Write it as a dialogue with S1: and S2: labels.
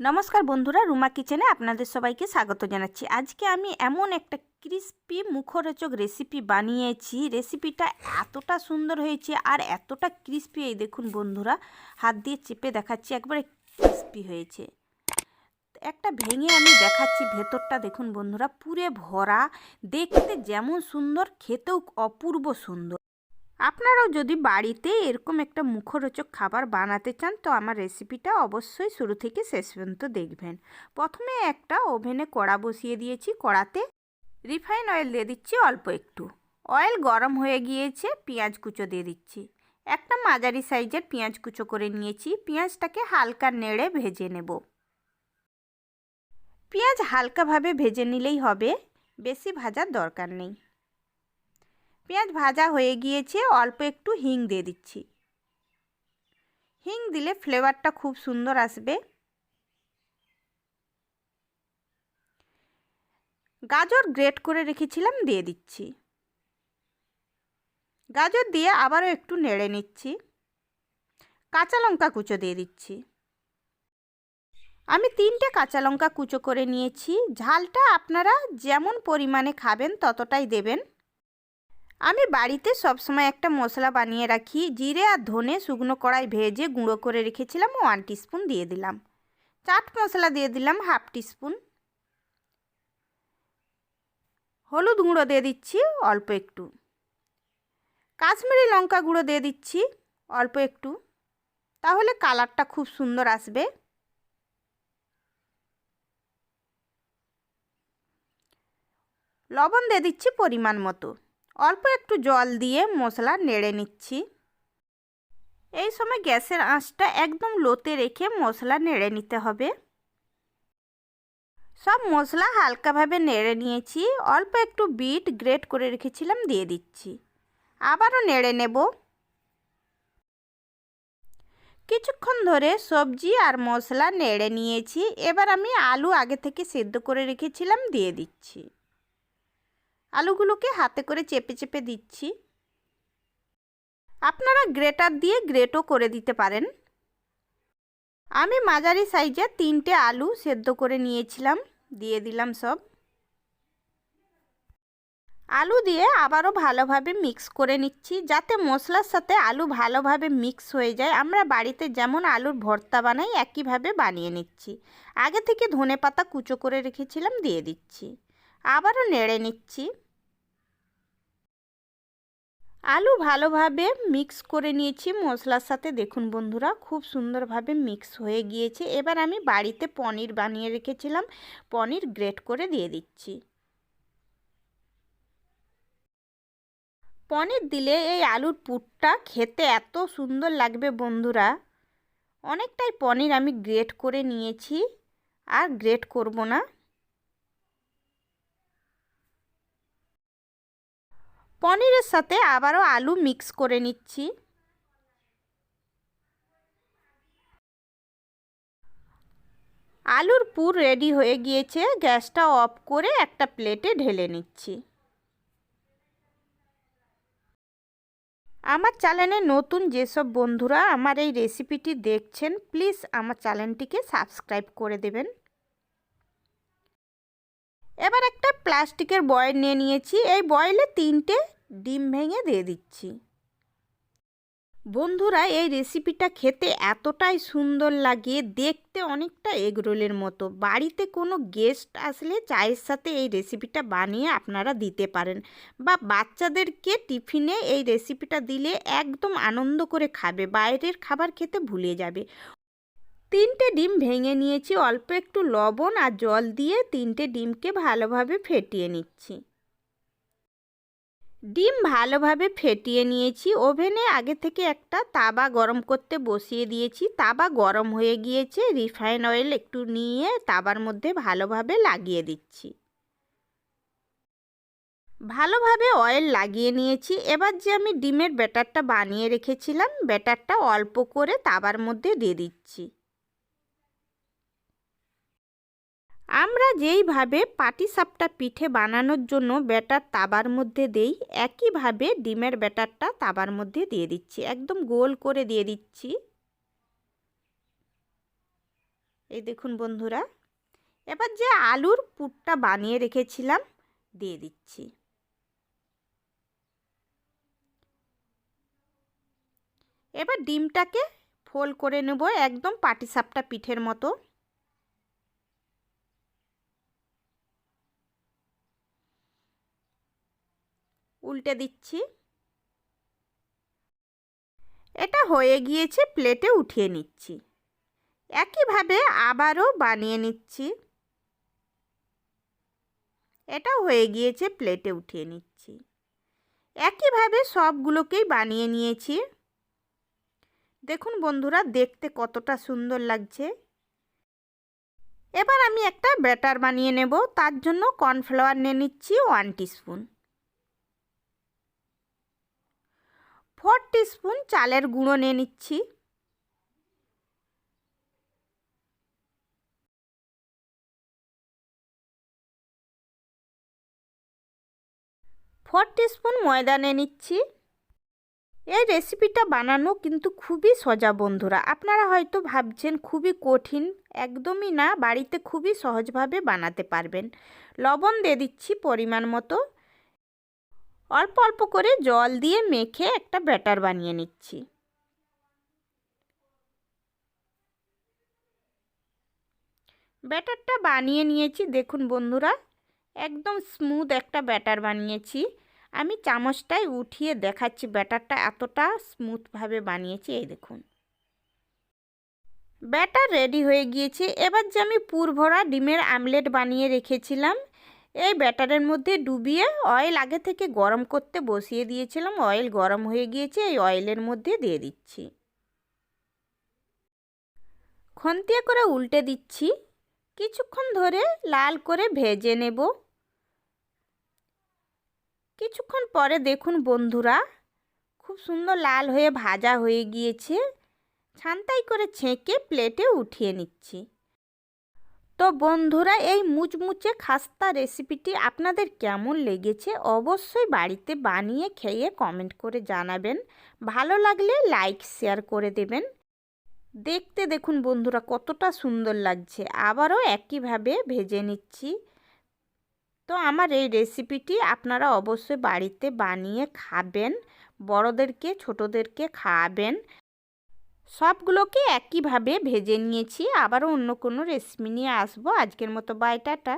S1: নমস্কার বন্ধুরা, রুমা কিচেনে আপনাদের সবাইকে স্বাগত জানাচ্ছি। আজকে আমি এমন একটা ক্রিস্পি মুখরোচক রেসিপি বানিয়েছি। রেসিপিটা এতটা সুন্দর হয়েছে আর এতটা ক্রিস্পি এই দেখুন বন্ধুরা, হাত দিয়ে চেপে দেখাচ্ছি, একবারে ক্রিস্পি হয়েছে। একটা ভেঙে আমি দেখাচ্ছি ভেতরটা, দেখুন বন্ধুরা, পুরে ভরা, দেখতে যেমন সুন্দর, খেতেও অপূর্ব সুন্দর। আপনারাও যদি বাড়িতে এরকম একটা মুখরোচক খাবার বানাতে চান, তো আমার রেসিপিটা অবশ্যই শুরু থেকে শেষ পর্যন্ত দেখবেন। প্রথমে একটা ওভেনে কড়া বসিয়ে দিয়েছি। কড়াতে রিফাইন অয়েল দিয়ে দিচ্ছি অল্প একটু। অয়েল গরম হয়ে গিয়েছে, পেঁয়াজ কুচো দিয়ে দিচ্ছি। একটা মাঝারি সাইজের পেঁয়াজ কুচো করে নিয়েছি। পেঁয়াজটাকে হালকা নেড়ে ভেজে নেব। পেঁয়াজ হালকাভাবে ভেজে নিলেই হবে। বেশি ভাজার দরকার নেই। পেঁয়াজ ভাজা হয়ে গিয়েছে, অল্প একটু হিং দিয়ে দিচ্ছি। হিং দিলে ফ্লেভারটা খুব সুন্দর আসবে। গাজর গ্রেট করে রেখেছিলাম, দিয়ে দিচ্ছি। গাজর দিয়ে আবারও একটু নেড়ে নিচ্ছি। কাঁচা লঙ্কা কুচো দিয়ে দিচ্ছি। আমি তিনটে কাঁচা লঙ্কা কুচো করে নিয়েছি। ঝালটা আপনারা যেমন পরিমাণে খাবেন, ততটাই দেবেন। আমি বাড়িতে সবসময় একটা মশলা বানিয়ে রাখি, জিরে আর ধনে শুকনো কড়াই ভেজে গুঁড়ো করে রেখেছিলাম ওয়ান টিস্পুন দিয়ে দিলাম। চাট মশলা দিয়ে দিলাম হাফ টিস্পুন হলুদ গুঁড়ো দিয়ে দিচ্ছি অল্প একটু। কাশ্মীরি লঙ্কা গুঁড়ো দিয়ে দিচ্ছি অল্প একটু। তাহলে কালারটা খুব সুন্দর আসবে। লবণ দিয়ে দিচ্ছি পরিমাণ মতো। অল্প একটু জল দিয়ে মশলা নেড়ে নিচ্ছি। এই সময় গ্যাসের আঁচটা একদম লোতে রেখে মশলা নেড়ে নিতে হবে। সব মশলা হালকাভাবে নেড়ে নিয়েছি, অল্প একটু বিট গ্রেট করে রেখেছিলাম, দিয়ে দিচ্ছি। আবারও নেড়ে নেব। কিছুক্ষণ ধরে সবজি আর মশলা নেড়ে নিয়েছি, এবার আমি আলু আগে থেকে সেদ্ধ করে রেখেছিলাম, দিয়ে দিচ্ছি। আলুগুলোকে হাতে করে চেপে চেপে দিচ্ছি। আপনারা গ্রেটার দিয়ে গ্রেটও করে দিতে পারেন। আমি মাঝারি সাইজে তিনটে আলু সেদ্ধ করে নিয়েছিলাম, দিয়ে দিলাম সব। আলু দিয়ে আবারও ভালোভাবে মিক্স করে নিচ্ছি, যাতে মশলার সাথে আলু ভালোভাবে মিক্স হয়ে যায়। আমরা বাড়িতে যেমন আলুর ভর্তা বানাই, একইভাবে বানিয়ে নিচ্ছি। আগে থেকে ধনে পাতা কুচো করে রেখেছিলাম, দিয়ে দিচ্ছি। আবারও নেড়ে নিচ্ছি। আলু ভালোভাবে মিক্স করে নিয়েছি মশলার সাথে। দেখুন বন্ধুরা, খুব সুন্দরভাবে মিক্স হয়ে গিয়েছে। এবার আমি বাড়িতে পনির বানিয়ে রেখেছিলাম। পনির গ্রেট করে দিয়ে দিচ্ছি। পনির দিলে এই আলুর পুরটা খেতে এত সুন্দর লাগবে বন্ধুরা। অনেকটাই পনির আমি গ্রেট করে নিয়েছি। আর গ্রেট করব না। পনিরের সাথে আবারও আলু মিক্স করে নিচ্ছি। আলুর পুর রেডি হয়ে গিয়েছে। গ্যাসটা অফ করে একটা প্লেটে ঢেলে নিচ্ছি। আমার চ্যানেলে নতুন যেসব বন্ধুরা আমার এই রেসিপিটি দেখছেন, প্লিজ আমার চ্যানেলটিকে সাবস্ক্রাইব করে দেবেন। এবার একটা প্লাস্টিকের বয়েল নিয়ে নিয়েছি। এই বয়েলে তিনটে ডিম ভেঙে দিয়ে দিচ্ছি। বন্ধুরা, এই রেসিপিটা খেতে এতটাই সুন্দর লাগে, দেখতে অনেকটা এগরোলের মতো। বাড়িতে কোনো গেস্ট আসলে চায়ের সাথে এই রেসিপিটা বানিয়ে আপনারা দিতে পারেন বা বাচ্চাদেরকে টিফিনে এই রেসিপিটা দিলে একদম আনন্দ করে খাবে, বাইরের খাবার খেতে ভুলে যাবে। তিনটে ডিম ভেঙে নিয়েছি, অল্প একটু লবণ আর জল দিয়ে তিনটে ডিমকে ভালোভাবে ফেটিয়ে নিচ্ছি। ডিম ভালোভাবে ফেটিয়ে নিয়েছি, ওভেনে আগে থেকে একটা তাবা গরম করতে বসিয়ে দিয়েছি। তাবা গরম হয়ে গিয়েছে, রিফাইন অয়েল একটু নিয়ে তাবার মধ্যে ভালোভাবে লাগিয়ে দিচ্ছি। ভালোভাবে অয়েল লাগিয়ে নিয়েছি, এবার যে আমি ডিমের ব্যাটারটা বানিয়ে রেখেছিলাম, ব্যাটারটা অল্প করে তাবার মধ্যে দিয়ে দিচ্ছি। আমরা যেইভাবে পাটিসাপটা পিঠে বানানোর জন্য ব্যাটার তাবার মধ্যে দেই একইভাবে ডিমের ব্যাটারটা তাবার মধ্যে দিয়ে দিচ্ছি। একদম গোল করে দিয়ে দিচ্ছি। এই দেখুন বন্ধুরা, এবার যে আলুর পুরটা বানিয়ে রেখেছিলাম, দিয়ে দিচ্ছি। এবার ডিমটাকে ফোল করে নেব একদম পাটিসাপটা পিঠের মতো। উল্টে দিচ্ছি। এটা হয়ে গিয়েছে প্লেটে উঠিয়ে নিচ্ছি। একইভাবে আবারও বানিয়ে নিচ্ছি। এটা হয়ে গিয়েছে প্লেটে উঠিয়ে নিচ্ছি। একইভাবে সবগুলোকেই বানিয়ে নিয়েছি। দেখুন বন্ধুরা, দেখতে কতটা সুন্দর লাগছে। এবার আমি একটা ব্যাটার বানিয়ে নেব, তার জন্য কর্নফ্লাওয়ার নিয়ে নিচ্ছি ওয়ান টিস্পুন। ফোর টিস্পুন চালের গুঁড়ো নিয়ে নিচ্ছি। ফোর টিস্পুন ময়দা নিয়ে নিচ্ছি। এই রেসিপিটা বানানো কিন্তু খুবই সোজা বন্ধুরা, আপনারা হয়তো ভাবছেন খুবই কঠিন, একদমই না, বাড়িতে খুবই সহজভাবে বানাতে পারবেন। লবণ দিয়ে দিচ্ছি পরিমাণ মতো। অল্প অল্প করে জল দিয়ে মেখে একটা ব্যাটার বানিয়ে নিচ্ছি। ব্যাটারটা বানিয়ে নিয়েছি, দেখুন বন্ধুরা, একদম স্মুথ একটা ব্যাটার বানিয়েছি। আমি চামচটায় উঠিয়ে দেখাচ্ছি, ব্যাটারটা এতটা স্মুথভাবে বানিয়েছি, এই দেখুন। ব্যাটার রেডি হয়ে গিয়েছে। এবার যে আমি পুর ভরা ডিমের আমলেট বানিয়ে রেখেছিলাম এই ব্যাটারের মধ্যে ডুবিয়ে অয়েল আগে থেকে গরম করতে বসিয়ে দিয়েছিলাম। অয়েল গরম হয়ে গিয়েছে, এই অয়েলের মধ্যে দিয়ে দিচ্ছি। খন্তিয়া করে উল্টে দিচ্ছি। কিছুক্ষণ ধরে লাল করে ভেজে নেব। কিছুক্ষণ পরে দেখুন বন্ধুরা, খুব সুন্দর লাল হয়ে ভাজা হয়ে গিয়েছে। ছান্তাই করে ছেঁকে প্লেটে উঠিয়ে নিচ্ছি। তো বন্ধুরা, এই মুচমুচে খাস্তা রেসিপিটি আপনাদের কেমন লেগেছে অবশ্যই বাড়িতে বানিয়ে খেয়ে কমেন্ট করে জানাবেন। ভালো লাগলে লাইক, শেয়ার করে দেবেন। দেখতে দেখুন বন্ধুরা, কতটা সুন্দর লাগছে। আবারও একইভাবে ভেজে নিচ্ছি। তো আমার এই রেসিপিটি আপনারা অবশ্যই বাড়িতে বানিয়ে খাবেন। বড়দেরকে, ছোটোদেরকে খাওয়াবেন সবগুলোকে একইভাবে ভেজে নিয়েছি। আবারও অন্য কোনো রেসিপি নিয়ে আসব। আজকের মতো বাই টাটা।